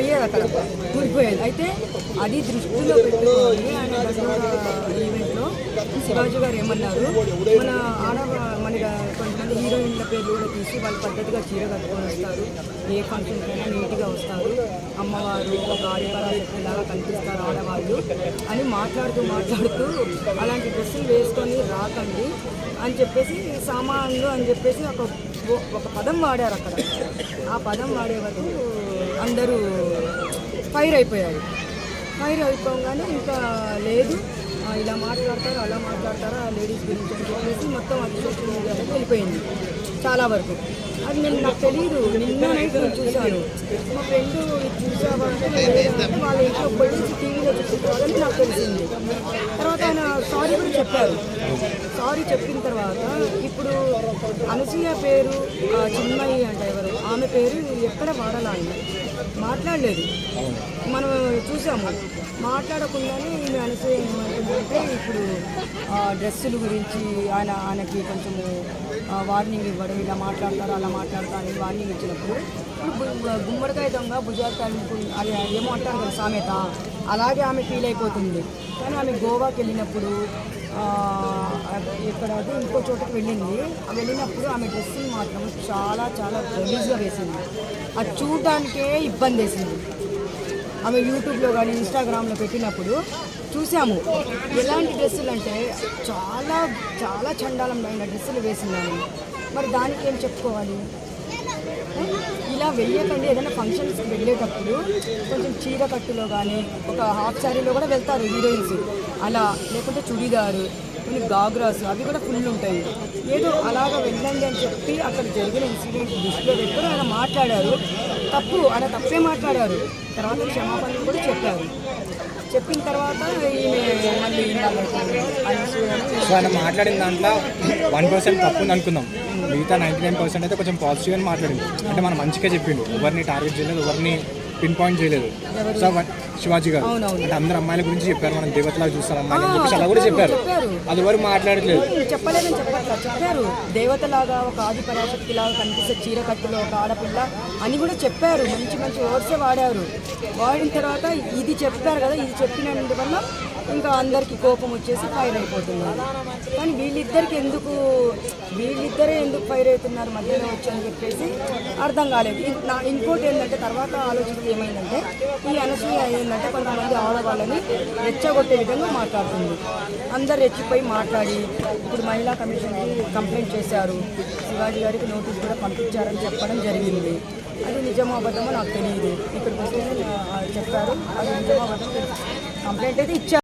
పోయేది అక్కడ కూలిపోయేది. అయితే అది దృష్టిలో పెట్టుకోవాలి ఆయన ఈవెంట్లో శివాజీ గారు ఏమన్నారు? మన ఆడవ మన కొంతమంది హీరోయిన్ల పేర్లు కూడా తీసి వాళ్ళు పద్ధతిగా చీర కట్టుకొని వస్తారు. ఏ ఫంక్షన్కైనా నీట్గా వస్తారు. అమ్మవారు ఒక ఆడిపరాశక్తిలాగా కనిపిస్తారు ఆడవాళ్ళు అని మాట్లాడుతూ మాట్లాడుతూ అలాంటి డ్రెస్సులు వేసుకొని రాకండి అని చెప్పేసి సామాన్లు అని చెప్పేసి ఒక ఒక పదం వాడారు అక్కడ. ఆ పదం వాడే వరకు అందరూ ఫైర్ అయిపోయారు. ఫైర్ అయిపోగానే ఇంకా లేదు ఇలా మాట్లాడతారు అలా మాట్లాడతారు ఆ లేడీస్ గురించి అని చెప్పేసి మొత్తం అది సోషల్ మీడియాలో వెళ్ళిపోయింది. చాలా వరకు. అది నేను నాకు తెలియదు నిన్న నైట్ నేను చూశాను. మా ఫ్రెండ్ చూసావా అంటే లేదా అంటే వాళ్ళ ఇంట్లో పొలిసి టీవీలో చూసుకోవాలని నాకు తెలిసింది. తర్వాత ఆయన సారీ కూడా చెప్పారు. సారీ చెప్పిన తర్వాత ఇప్పుడు అనసూయ పేరు ఆ, చిన్మయి అంటే ఎవరు ఆమె పేరు ఎక్కడ వాడాలి ఆయన మాట్లాడలేదు. మనం చూసాము. మాట్లాడకుండానే ఈమె అనసూయ ఏమంటుందంటే ఇప్పుడు ఆ, డ్రెస్సుల గురించి ఆయన ఆయనకి కొంచెము వార్నింగ్ ఇవ్వడం ఇలా మాట్లాడతారు అలా మాట్లాడతారు అని వార్నింగ్ ఇచ్చినప్పుడు గుమ్మడికాయ దొంగ భుజాలు అది ఏమో అంటారు కదా సామెత. అలాగే ఆమె ఫీల్ అయిపోతుంది. కానీ ఆమె గోవాకి వెళ్ళినప్పుడు ఇక్కడ అది ఇంకో చోటకి వెళ్ళింది. వెళ్ళినప్పుడు ఆమె డ్రెస్సింగ్ మాత్రం చాలా చాలా గలీజ్గా వేసింది. అది చూడడానికే ఇబ్బంది వేసింది. ఆమె యూట్యూబ్లో కానీ ఇన్స్టాగ్రామ్లో పెట్టినప్పుడు చూసాము ఎలాంటి డ్రెస్సులు అంటే చాలా చాలా చండాలమైన డ్రెస్సులు వేసిందాన్ని మరి దానికి ఏం చెప్పుకోవాలి? ఇలా వెళ్ళకండి ఏదైనా ఫంక్షన్స్కి వెళ్ళేటప్పుడు కొంచెం చీర కట్టులో కానీ ఒక హాఫ్ శారీలో కూడా వెళ్తారు హీరోయిన్స్. అలా లేకుంటే చుడీదారు కొన్ని గాగ్రాస్ అవి కూడా ఫుల్ ఉంటాయి. ఏదో అలాగ వెళ్ళండి అని చెప్పి అక్కడ జరిగిన ఇన్సిడెంట్ దృష్టిలో పెట్టుకుని ఆయన మాట్లాడారు. తప్పు ఆయన తప్పే మాట్లాడారు. తర్వాత క్షమాపణలు కూడా చెప్పారు. చెప్పిన తర్వాత ఈమె మళ్ళీ సో ఆయన మాట్లాడిన దాంట్లో వన్ పర్సెంట్ తప్పు ఉంది అనుకుందాం. మిగతా నైంటీ నైన్ పర్సెంట్ అయితే కొంచెం పాజిటివ్ అని మాట్లాడింది. అంటే మనం మంచిగా చెప్పిండు. ఎవరిని టార్గెట్ చేయలేదు ఎవరిని పిన్ పాయింట్ చేయలేదు. సో శివాజీ గారు. అంటే అందరు అమ్మాయిల గురించి చెప్పారు మనం దేవతలాగా చూస్తాం అమ్మాయిలు అని చెప్పేసి అలా కూడా చెప్పారు అది ఎవరు మాట్లాడట్లేదు. చెప్పలేదని చెప్పట్లా చెప్పారు. దేవతలాగా ఒక ఆది పరాశక్తి లాగా కనిపిస్తే చీర కట్టులో ఒక ఆడపిల్ల అని కూడా చెప్పారు. మంచి మంచి వర్డ్సే వాడారు. వాడిన తర్వాత ఇది చెప్పారు కదా ఇది చెప్పినందువల్ల ఇంకా అందరికి కోపం వచ్చేసి ఫైర్ అయిపోతున్నారు. కానీ వీళ్ళిద్దరికి ఎందుకు వీళ్ళిద్దరే ఎందుకు ఫైర్ అవుతున్నారు మధ్యలో వచ్చని చెప్పేసి అర్థం కాలేదు. నా ఇంకోటి ఏంటంటే తర్వాత ఆలోచన ఏమైందంటే ఈ అనసూయ ఏంటంటే కొంతమంది ఆడవాళ్ళని రెచ్చగొట్టే విధంగా మాట్లాడుతుంది. అందరు రెచ్చిపోయి మాట్లాడి ఇప్పుడు మహిళా కమిషన్కి కంప్లైంట్ చేశారు. శివాజీ గారికి నోటీస్ కూడా పంపించారని చెప్పడం జరిగింది. అది నిజమో అబద్ధమో నాకు తెలియదు. ఇక్కడికి వస్తే చెప్పారు అది నిజమో అబద్ధమో కంప్లైంట్ అయితే ఇచ్చారు.